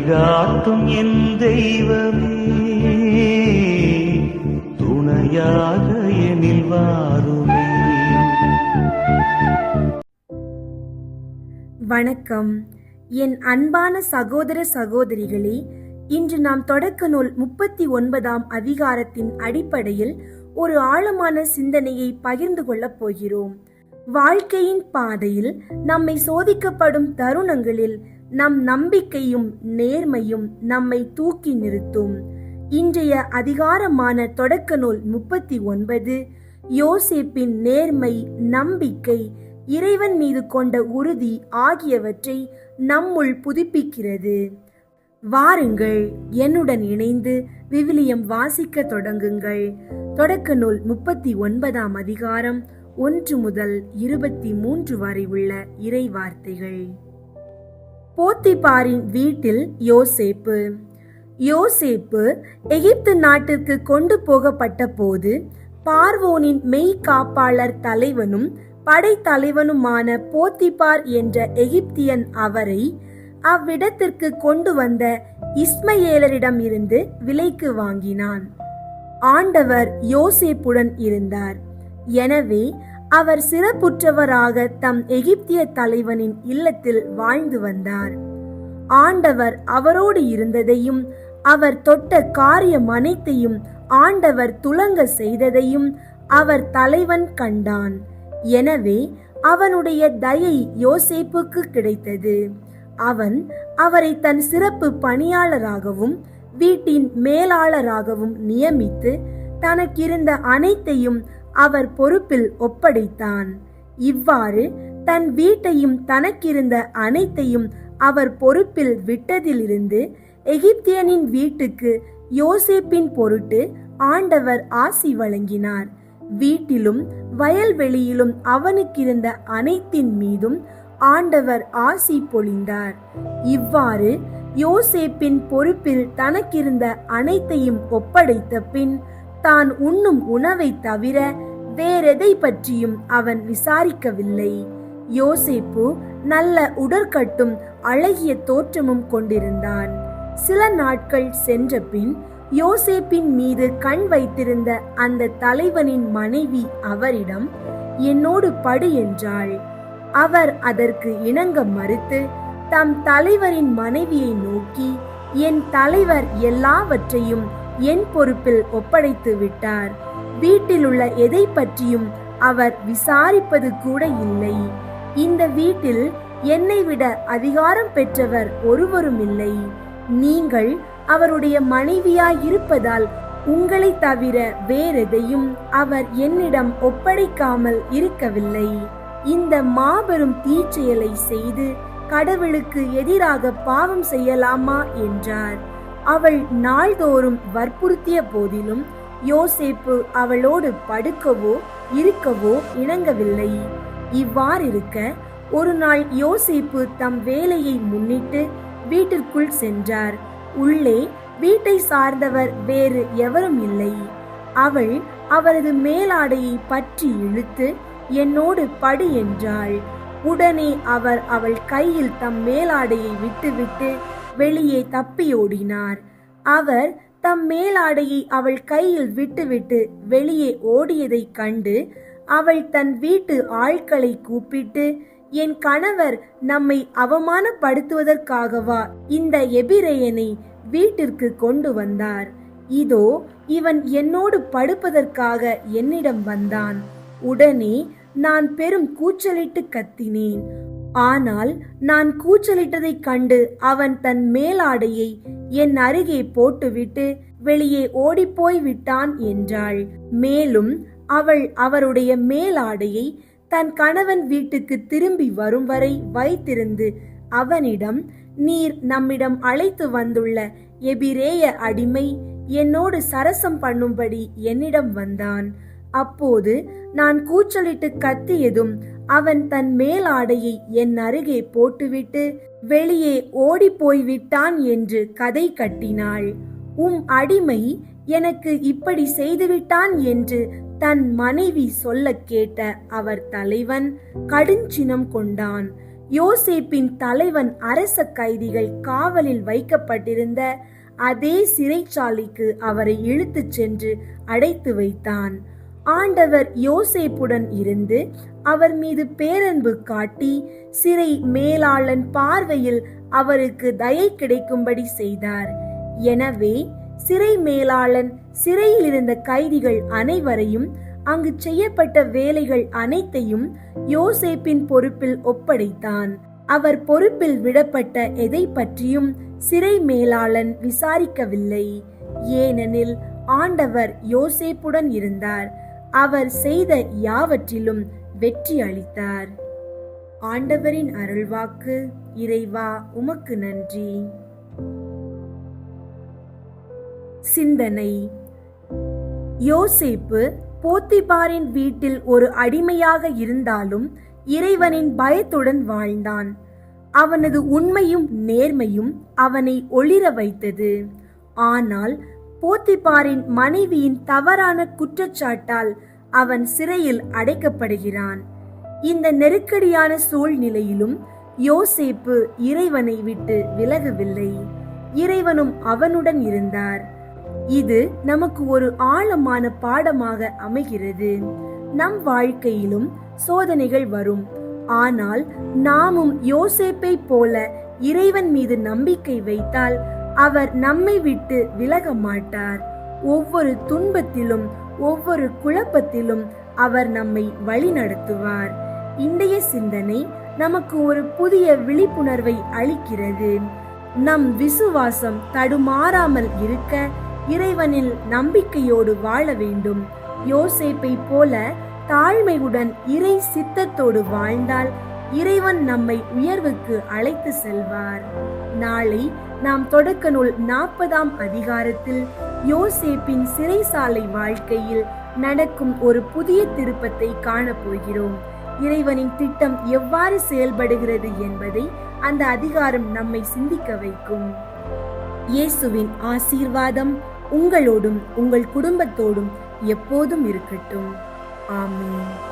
வழிகாட்டும் என் தெய்வமே. துணையாக எனில் வாருமே. வணக்கம். என் அன்பான சகோதர சகோதரிகளே இன்று நாம் தொடக்க நூல் முப்பத்தி ஒன்பதாம் அதிகாரத்தின் அடிப்படையில் ஒரு ஆழமான சிந்தனையை பகிர்ந்து கொள்ளப் போகிறோம். வாழ்க்கையின் பாதையில் நம்மை சோதிக்கப்படும் தருணங்களில் நம் நம்பிக்கையும் நேர்மையும் நம்மை தூக்கி நிறுத்தும். இன்றைய அதிகாரமான தொடக்க நூல் முப்பத்தி ஒன்பது யோசேப்பின் நேர்மை நம்பிக்கை இறைவன் மீது கொண்ட உறுதி ஆகியவற்றை நம்முள் புதுப்பிக்கிறது. வாருங்கள் என்னுடன் இணைந்து விவிலியம் வாசிக்க தொடங்குங்கள். தொடக்க நூல் முப்பத்தி ஒன்பதாம் அதிகாரம் ஒன்று முதல் இருபத்தி மூன்று வரை உள்ள இறை வார்த்தைகள். போத்திபாரின் வீட்டில் யோசேப்பு. யோசேப்பு எகிப்து நாட்டிற்கு கொண்டு போகப்பட்ட போது பார்வோனின் மெய் காப்பாளர் தலைவனும் படைத்தலைவனுமான போத்திபார் என்ற எகிப்தியன் அவரை அவ்விடத்திற்கு கொண்டு வந்த இஸ்மயேலரிடம் இருந்து விலைக்கு வாங்கினான். ஆண்டவர் யோசேப்புடன் இருந்தார். எனவே அவர் சிறப்புற்றவராக தம் எகிப்திய தலைவனின் இல்லத்தில் வாழ்ந்து வந்தார். ஆண்டவர் அவரோடு இருந்ததையும் அவர் தொட்ட காரியம் அனைத்தையும் ஆண்டவர் துலங்க செய்ததையும் அவர் தலைவன் கண்டான். எனவே அவனுடைய தயை யோசேப்புக்கு கிடைத்தது. அவன் அவரை தன் சிறப்பு பணியாளராகவும் வீட்டின் மேலாளராகவும் நியமித்து தனக்கிருந்த அனைத்தையும் அவர் பொறுப்பில் ஒப்படைத்தான். இவ்வாறு தன் வீட்டையும் தனக்கிருந்த அனைத்தையும் அவர் பொறுப்பில் விட்டதிலிருந்து எகிப்தியனின் வீட்டுக்கு யோசேப்பின் பொருட்டு ஆண்டவர் ஆசி வழங்கினார். வீட்டிலும் வயல்வெளியிலும் அவனுக்கிருந்த அனைத்தின் மீதும் ஆண்டவர் ஆசி பொழிந்தார். இவ்வாறு யோசேப்பின் பொறுப்பில் தனக்கிருந்த அனைத்தையும் ஒப்படைத்த பின் தான் உண்ணும் உணவை தவிர வேறெதை பற்றியும் அவன் விசாரிக்கவில்லை. யோசேப்பு நல்ல உடற்கட்டும் அழகிய தோற்றமும் கொண்டிருந்தான். சில நாட்கள் சென்ற பின் யோசேப்பின் மீது கண் வைத்திருந்த அந்த தலைவனின் மனைவி அவரிடம் என்னோடு படு என்றாள். அவர் அதற்கு இணங்க மறுத்து தம் தலைவரின் மனைவியை நோக்கி என் தலைவர் எல்லாவற்றையும் என் பொறுப்பில் ஒப்படைத்து விட்டார். வீட்டில் உள்ள எதை பற்றியும் அவர் விசாரிப்பது கூட இல்லை. இந்த வீட்டில் என்னை விட அதிகாரம் பெற்றவர் ஒருவரும் இல்லை. நீங்கள் அவருடைய மனைவியாய் இருப்பதால் உங்களை தவிர வேறெதையும் அவர் என்னிடம் ஒப்படைக்காமல் இருக்கவில்லை. இந்த மாபெரும் தீச்செயலை செய்து கடவுளுக்கு எதிராக பாவம் செய்யலாமா? என்றார். அவள் நாள்தோறும் வற்புறுத்திய போதிலும் யோசேப்பு அவளோடு படுக்கவோ இருக்கவோ இணங்கவில்லை. இவ்வாறிருக்க ஒரு நாள் யோசேப்பு தம் வேலையை முன்னிட்டு வீட்டிற்குள் சென்றார். உள்ளே வீட்டை சார்ந்தவர் வேறு எவரும் இல்லை. அவள் அவரது மேலாடையை பற்றி இழுத்து என்னோடு படு என்றாள். உடனே அவர் அவள் கையில் தம் மேலாடையை விட்டுவிட்டு வெளியே தப்பியோடினார் அவர் தம் மேலாடையை அவள் கையில் விட்டுவிட்டு வெளியே ஓடியதைக் கண்டு அவள் தன் வீட்டு ஆட்களை கூப்பிட்டு என் கணவர் நம்மை அவமானப்படுத்துவதற்காகவா இந்த எபிரேயனை வீட்டிற்கு கொண்டு வந்தார்? இதோ இவன் என்னோடு படுப்பதற்காக என்னிடம் வந்தான். உடனே நான் பெரும் கூச்சலிட்டு கத்தினேன். ஆனால் நான் கூச்சலிட்டதைக் கண்டு அவன் தன் மேலாடையை என் அருகே போட்டுவிட்டு வெளியே ஓடிப்போய் விட்டான் என்றாள். மேலும் அவள் அவருடைய மேலாடையை தன் கணவன் வீட்டுக்கு திரும்பி வரும் வரை வைத்திருந்து அவனிடம் நீர் நம்மிடம் அழைத்து வந்துள்ள எபிரேய அடிமை என்னோடு சரசம் பண்ணும்படி என்னிடம் வந்தான். அப்போது நான் கூச்சலிட்டு கத்தியதும் அவன் தன் மேலாடையை என் அருகே போட்டுவிட்டு வெளியே ஓடிப்போய் விட்டான் என்று கதை கட்டினாள். உம் அடிமை எனக்கு இப்படி செய்துவிட்டான் என்று தன் மனைவி சொல்லக் கேட்ட அவர் தலைவன் கடுஞ்சினம் கொண்டான். யோசேப்பின் தலைவன் அரச கைதிகள் காவலில் வைக்கப்பட்டிருந்த அதே சிறைச்சாலைக்கு அவரை இழுத்துச் சென்று அடைத்து வைத்தான். ஆண்டவர் யோசேப்புடன் இருந்து அவர் மீது பேரன்பு காட்டி சிறை மேலாளன் பார்வையில் அவருக்கு தயை கிடைக்கும்படி செய்தார். எனவே சிறை மேலாளன் சிறையில் இருந்த கைதிகள் அனைவரையும் அங்கு செய்யப்பட்ட வேலைகள் அனைத்தையும் யோசேப்பின் பொறுப்பில் ஒப்படைத்தான். அவர் பொறுப்பில் விடப்பட்ட எதை பற்றியும் சிறை மேலாளன் விசாரிக்கவில்லை. ஏனெனில் ஆண்டவர் யோசேப்புடன் இருந்தார். அவர் செய்த யாவற்றிலும் வெற்றி அளித்தார். ஆண்டவரின் அருள்வாக்கு இறைவா உமக்கு நன்றி. சிந்தனை. யோசேப்பு போத்திபாரின் வீட்டில் ஒரு அடிமையாக இருந்தாலும் இறைவனின் பயத்துடன் வாழ்ந்தான். அவனது உண்மையும் நேர்மையும் அவனை ஒளிர வைத்தது. ஆனால் போத்திபாரின் மனைவியின் தவறான குற்றச்சாட்டால் அவன் சிறையில் அடைக்கப்படுகிறான். இந்த நெருக்கடியான சூழ்நிலையிலும் யோசேப்பு இறைவனை விட்டு விலகவில்லை. இறைவனும் அவனுடன் இருந்தார். இது நமக்கு ஒரு ஆழமான பாடமாக அமைகிறது. நம் வாழ்க்கையிலும் சோதனைகள் வரும். ஆனால் நாமும் யோசேப்பை போல இறைவன் மீது நம்பிக்கை வைத்தால் அவர் நம்மை விட்டு விலக மாட்டார். ஒவ்வொரு துன்பத்திலும் ஒவ்வொரு குழப்பத்திலும் அவர் நம்மை வழிநடத்துவார். இன்றைய சிந்தனை நமக்கு ஒரு புதிய விழிப்புணர்வை அளிக்கிறது. நம் விசுவாசம் தடுமாறாமல் இருக்க இறைவனில் நம்பிக்கையோடு வாழ வேண்டும். யோசேப்பை போல தாழ்மையுடன் இறை சித்தத்தோடு வாழ்ந்தால் இறைவன் நம்மை உயர்வுக்கு அழைத்து செல்வார். நாளை நாம் தொடக்க நூல் நாற்பதாம் அதிகாரத்தில் யோசேப்பின் சிறைசாலை வாழ்க்கையில் நடக்கும் ஒரு புதிய திருப்பத்தை காணப்போகிறோம். இறைவனின் திட்டம் எவ்வாறு செயல்படுகிறது என்பதை அந்த அதிகாரம் நம்மை சிந்திக்க வைக்கும். இயேசுவின் ஆசீர்வாதம் உங்களோடும் உங்கள் குடும்பத்தோடும் எப்போதும் இருக்கட்டும். ஆமீன்.